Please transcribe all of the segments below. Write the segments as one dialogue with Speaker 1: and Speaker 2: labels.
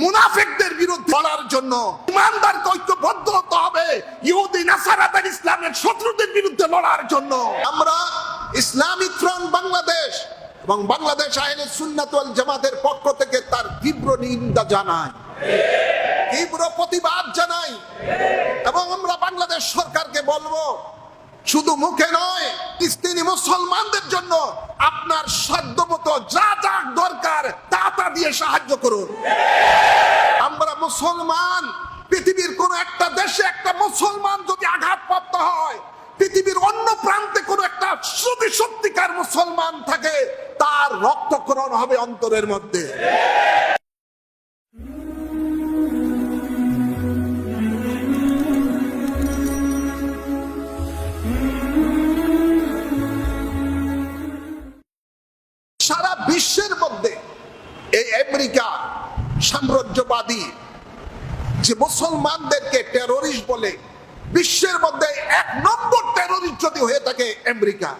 Speaker 1: মুনাফিকদের বিরুদ্ধে লড়ার জন্য ইমানদারকে ঐক্যবদ্ধ হতে হবে। ইহুদি, নাসারাদের, ইসলামের শত্রুদের বিরুদ্ধে লড়ার জন্য। আমরা ইসলামিক ফ্রন্ট বাংলাদেশ এবং বাংলাদেশ আইনের সুন্নাত ওয়াল জামাতের পক্ষ থেকে তার তীব্র নিন্দা জানাই। তীব্র প্রতিবাদ জানাই। এবং আমরা বাংলাদেশ সরকারকে বলব, শুধু মুখে নয় মুসলমানদের জন্য আপনার সাধ্যমতো যা যা দরকার তা তা দিয়ে সাহায্য করুন। আমরা মুসলমান, পৃথিবীর কোন একটা দেশে একটা মুসলমান যদি আঘাতপ্রাপ্ত হয়, পৃথিবীর অন্য প্রান্তে কোন একটা যদি সত্যিকার মুসলমান থাকে, তার রক্তকরণ হবে অন্তরের মধ্যে। সারা বিশ্বের মধ্যে এই আমেরিকা সাম্রাজ্যবাদী যে মুসলমানদেরকে টেরোরিস্ট বলে, বিশ্বের মধ্যে এক নম্বর টেরোরিস্ট যদি হয়ে থাকে আমেরিকা।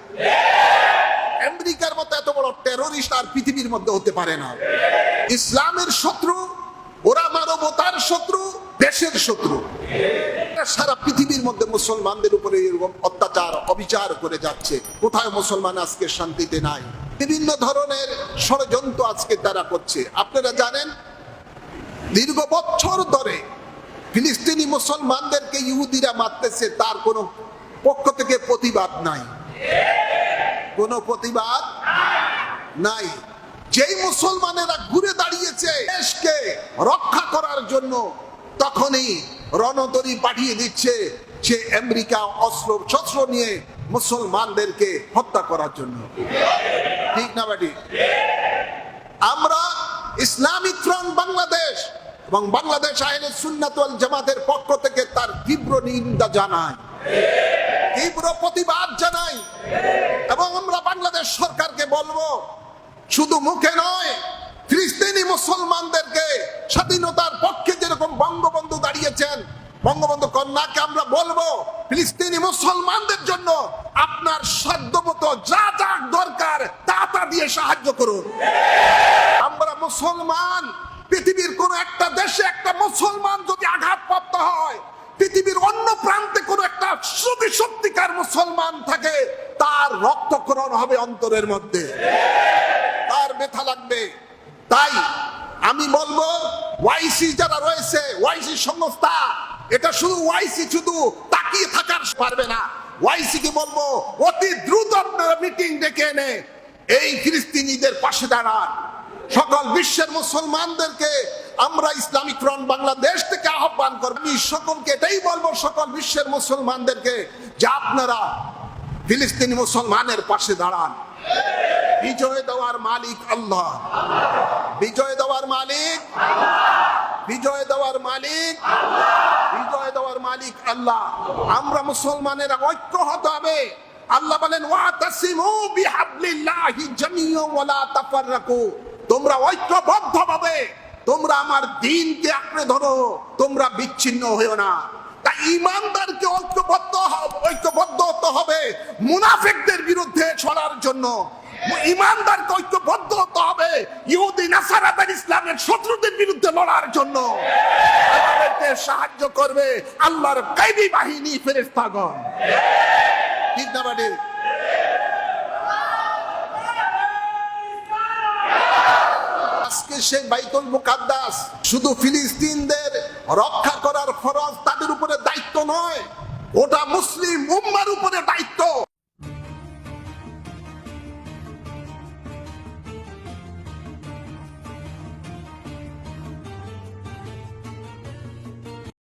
Speaker 1: আমেরিকার মতো এত বড় টেরোরিস্ট আর পৃথিবীর মধ্যে হতে পারে না। ইসলামের শত্রু, ওরা মানবতার শত্রু, দেশের শত্রু। সারা পৃথিবীর মধ্যে মুসলমানদের উপরে এরকম অত্যাচার, অবিচার করে যাচ্ছে। কোথায় মুসলমান আজকে শান্তিতে নাই? বিভিন্ন ধরনের ষড়যন্ত্র আজকে তারা করছে। আপনারা জানেন, দীর্ঘ বছর ধরে ফিলিস্তিনি মুসলমানদেরকে ইহুদিরা মারতেছে, তার কোনো পক্ষ থেকে প্রতিবাদ নাই। কোনো প্রতিবাদ নাই। যেই মুসলমানেরা ঘুরে দাঁড়িয়েছে দেশকে রক্ষা করার জন্য, তখনই রণতরী পাঠিয়ে দিচ্ছে যে আমেরিকা অস্ত্র শস্ত্র নিয়ে মুসলমানদেরকে হত্যা করার জন্য। ঠিক না বাটি আমরা ইসলামিক ফ্রন্ট বাংলাদেশ এবং বাংলাদেশ আইনের সুন্নাত ওয়াল জামাতের পক্ষ থেকে তার তীব্র নিন্দা জানাই, তীব্র প্রতিবাদ জানাই এবং আমরা বাংলাদেশ সরকারকে বলব, শুধু মুখে নয়, ফিলিস্তিনি মুসলমানদেরকে স্বাধীনতার পক্ষে যেরকম বঙ্গবন্ধু দাঁড়িয়েছেন, বঙ্গবন্ধু কন্যাকে আমরা বলব, ফিলিস্তিনি মুসলমানদের জন্য আপনার দিয়ে সাহায্য করুন। আমরা মুসলমান, পৃথিবীর কোন একটা দেশে একটা মুসলমান যদি আঘাতপ্রাপ্ত হয়, পৃথিবীর অন্য প্রান্তে কোন একটা যদি সত্যিকার মুসলমান থাকে, তার রক্তকরণ হবে অন্তরের মধ্যে। তার ব্যথা লাগবে। তাই আমি বলব ওয়াইসি যারা রয়েছে ওয়াইসি সংস্থা, এটা শুধু ওয়াইসি শুধু তাকিয়ে থাকার পারবে না। ওয়াইসি কি বলব, অতি দ্রুত আপনারা মিটিং ডেকে এনে এই ফিলিস্তিনিদের পাশে দাঁড়ান। সকল বিশ্বের মুসলমানদেরকে আমরা ইসলামিক ফ্রন্ট বাংলাদেশ থেকে আহ্বান করব। আমি সকলকে এটাই বলব, সকল বিশ্বের মুসলমানদেরকে যে আপনারা ফিলিস্তিনি মুসলমানের পাশে দাঁড়ান। বিজয় দেওয়ার মালিক আল্লাহ। বিজয় দেওয়ার মালিক বিজয় দেওয়ার মালিক বিজয় দেওয়ার মালিক আল্লাহ। আমরা মুসলমানেরা ঐক্য হতে হবে। আল্লাহ বলেন, ওয়াতাসিমু বিহাবলিল্লাহি জামিয়ান ওয়ালা তাফাররাকু। তোমরা ঐক্যবদ্ধ ভাবে তোমরা আমার দিনকে আঁকড়ে ধরো, তোমরা বিচ্ছিন্ন হয়েও না। তাই ইমানদারকে ঐক্যবদ্ধ ঐক্যবদ্ধ হতে হবে মুনাফিকদের বিরুদ্ধে ছড়ার জন্য। ইমানদারকে ঐক্যবদ্ধ হতে হবে ইহুদি, নাসারাদের, ইসলামের শত্রুদের বিরুদ্ধে লড়ার জন্য। আমাদেরকে সাহায্য করবে আল্লাহর কাইবি বাহিনী ফেরেস্তাগণ ঠিক না বাড়ি আজকে সেই বাইতুল মুকাদ্দাস শুধু ফিলিস্তিনদের রক্ষা করার ফরজ তাদের উপরে দায়িত্ব নয় ওটা মুসলিম উম্মার উপরে